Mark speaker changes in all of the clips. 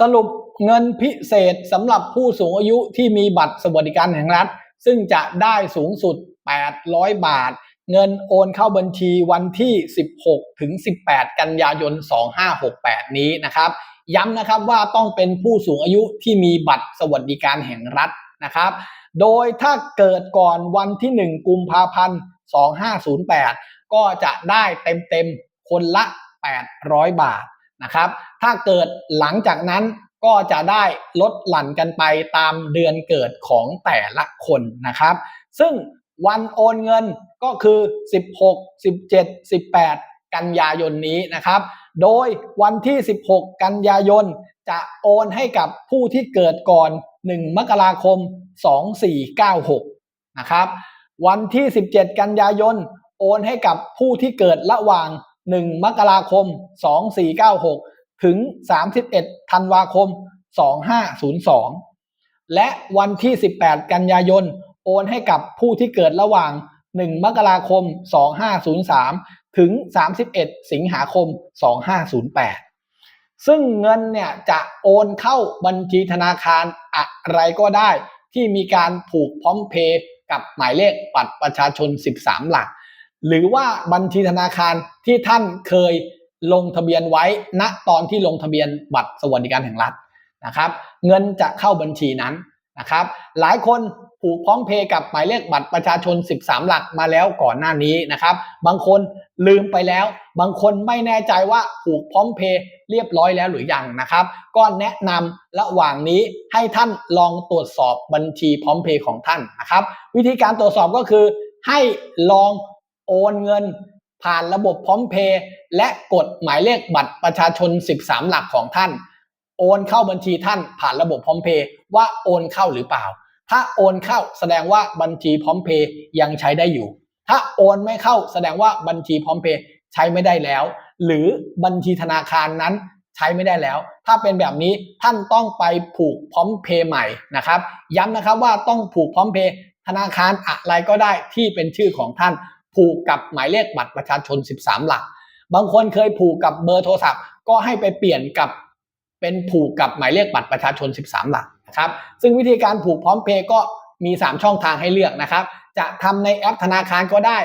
Speaker 1: สรุปเงินพิเศษสำหรับผู้สูงอายุที่มีบัตรสวัสดิการแห่งรัฐ ซึ่งจะได้สูงสุด 800 บาท เงินโอนเข้าบัญชีวันที่ 16 ถึง 18 กันยายน 2568 นี้นะครับ ย้ำนะครับว่าต้องเป็นผู้สูงอายุที่มีบัตรสวัสดิการแห่งรัฐนะครับ โดยถ้าเกิดก่อนวันที่ 1 กุมภาพันธ์ 2508 ก็จะได้เต็มๆ คนละ 800 บาท นะครับ ถ้าเกิดหลังจากนั้นก็จะได้ลดหลั่นกันไปตามเดือนเกิดของแต่ละคนนะครับ ซึ่งวันโอนเงินก็คือ 16 17 18 กันยายนนี้นะครับ โดยวันที่ 16 กันยายนจะโอนให้กับผู้ที่เกิดก่อน 1 มกราคม 2496 นะครับ วันที่ 17 กันยายนโอนให้กับผู้ที่เกิดระหว่าง 1 มกราคม 2496 ถึง 31 ธันวาคม 2502 และวันที่ 18 กันยายน โอนให้กับผู้ที่เกิดระหว่าง 1 มกราคม 2503 ถึง 31 สิงหาคม 2508 ซึ่งเงินเนี่ยจะโอนเข้าบัญชีธนาคารอะไรก็ได้ที่มีการผูกพร้อมเพย์กับหมายเลขบัตรประชาชน 13 หลัก หรือว่าบัญชีธนาคารที่ท่านเคยลงทะเบียนไว้ณตอนที่ลงทะเบียนบัตรสวัสดิการแห่งรัฐนะครับ เงินจะเข้าบัญชีนั้นนะครับ หลายคนผูกพร้อมเพย์กับหมายเลขบัตรประชาชน 13 หลักมาแล้วก่อนหน้านี้นะครับ บางคนลืมไปแล้ว บางคนไม่แน่ใจว่าผูกพร้อมเพย์เรียบร้อยแล้วหรือยังนะครับ ก็แนะนำระหว่างนี้ให้ท่านลองตรวจสอบบัญชีพร้อมเพย์ของท่านนะครับ วิธีการตรวจสอบก็คือให้ลอง โอนเงิน ผ่านระบบพร้อมเพย์และกดหมายเลขบัตรประชาชน 13 หลักของท่าน โอนเข้าบัญชีท่านผ่านระบบพร้อมเพย์ว่าโอนเข้าหรือเปล่า ถ้าโอนเข้าแสดงว่าบัญชีพร้อมเพย์ยังใช้ได้อยู่ ถ้าโอนไม่เข้าแสดงว่าบัญชีพร้อมเพย์ใช้ไม่ได้แล้ว หรือบัญชีธนาคารนั้นใช้ไม่ได้แล้ว ถ้าเป็นแบบนี้ท่านต้องไปผูกพร้อมเพย์ใหม่นะครับ ย้ำนะครับว่าต้องผูกพร้อมเพย์ธนาคารอะไรก็ได้ที่เป็นชื่อของท่าน ผูกกับหมายเลขบัตรประชาชน 13 หลัก บางคนเคยผูกกับเบอร์โทรศัพท์ ก็ให้ไปเปลี่ยนกับเป็นผูกกับหมายเลขบัตรประชาชน 13 หลักนะครับ ซึ่งวิธีการผูกพร้อมเพย์ก็มี 3 ช่องทางให้เลือกนะครับ จะทำในแอปธนาคารก็ได้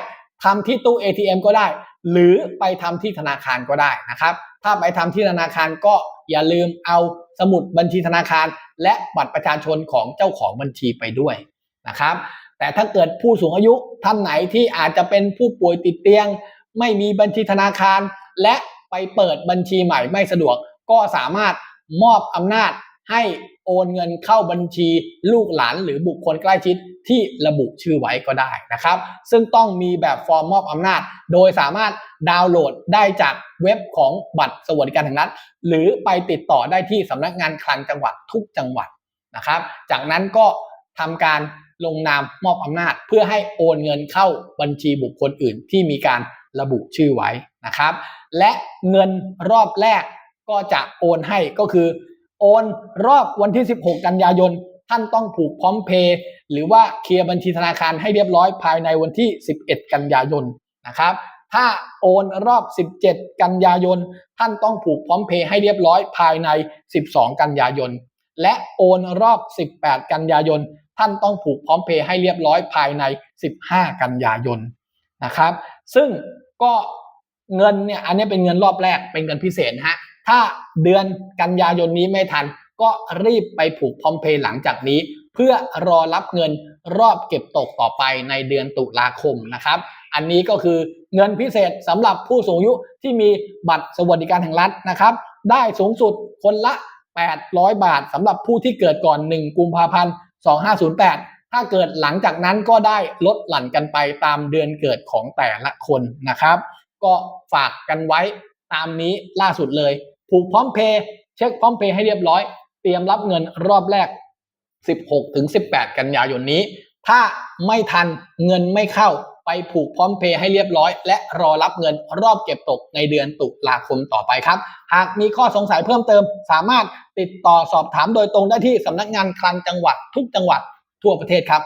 Speaker 1: ทำที่ตู้ ATM ก็ได้ หรือไปทำที่ธนาคารก็ได้นะครับ ถ้าไปทำที่ธนาคารก็อย่าลืมเอาสมุดบัญชีธนาคาร และบัตรประชาชนของเจ้าของบัญชีไปด้วยนะครับ แต่ถ้าเกิดผู้สูงอายุท่านไหนที่อาจจะเป็นผู้ป่วยติดเตียง ไม่มีบัญชีธนาคาร และไปเปิดบัญชีใหม่ไม่สะดวก ก็สามารถมอบอำนาจให้โอนเงินเข้าบัญชีลูกหลานหรือบุคคลใกล้ชิดที่ระบุชื่อไว้ก็ได้นะครับ ซึ่งต้องมีแบบฟอร์มมอบอำนาจ โดยสามารถดาวน์โหลดได้จากเว็บของบัตรสวัสดิการแห่งรัฐหรือไปติดต่อได้ที่สำนักงานคลังจังหวัดทุกจังหวัดนะครับ จากนั้นก็ทำการ ลงนามมอบอำนาจ เพื่อให้โอนเงินเข้าบัญชีบุคคลอื่น ที่มีการระบุชื่อไว้นะครับ และเงินรอบแรกก็จะโอนให้ก็คือ โอนรอบวันที่ 16 กันยายนท่านต้องผูกพร้อมเพย์หรือว่าเคลียร์บัญชีธนาคารให้เรียบร้อยภายในวันที่ 11 กันยายนนะครับถ้าโอนรอบ 17 กันยายน ท่านต้องผูกพร้อมเพย์ให้เรียบร้อยภายใน 12 กันยายน และโอนรอบ 18 กันยายน ท่านต้องผูกพร้อมเพย์ให้เรียบร้อยภายใน 15 กันยายนนะครับ ซึ่งก็เงินเนี่ยอันนี้เป็นเงินรอบแรกเป็นเงินพิเศษฮะถ้าเดือนกันยายนนี้ไม่ทัน ก็รีบไปผูกพร้อมเพย์หลังจากนี้ เพื่อรอรับเงินรอบเก็บตกต่อไปในเดือนตุลาคมนะครับ อันนี้ก็คือเงินพิเศษสำหรับผู้สูงอายุที่มีบัตรสวัสดิการแห่งรัฐนะครับ ได้สูงสุดคนละ 800 บาทสำหรับผู้ที่เกิดก่อน 1 กุมภาพันธ์ 2508ถ้าเกิดหลังจากนั้นก็ได้ลดหลั่นกันไปตามเดือนเกิดของแต่ละคนนะครับ ก็ฝากกันไว้ตามนี้ล่าสุดเลย ผูกพร้อมเพย์เช็คพร้อมเพย์ให้เรียบร้อย เตรียมรับเงินรอบแรก 16ถึง18 กันยายนนี้ ถ้าไม่ทันเงินไม่เข้า ไปผูกพร้อมเพย์ให้เรียบร้อย และรอรับเงินรอบเก็บตกในเดือนตุลาคมต่อไปครับ หากมีข้อสงสัยเพิ่มเติม สามารถติดต่อสอบถามโดยตรงได้ที่สำนักงานคลังจังหวัดทุกจังหวัดทั่วประเทศครับ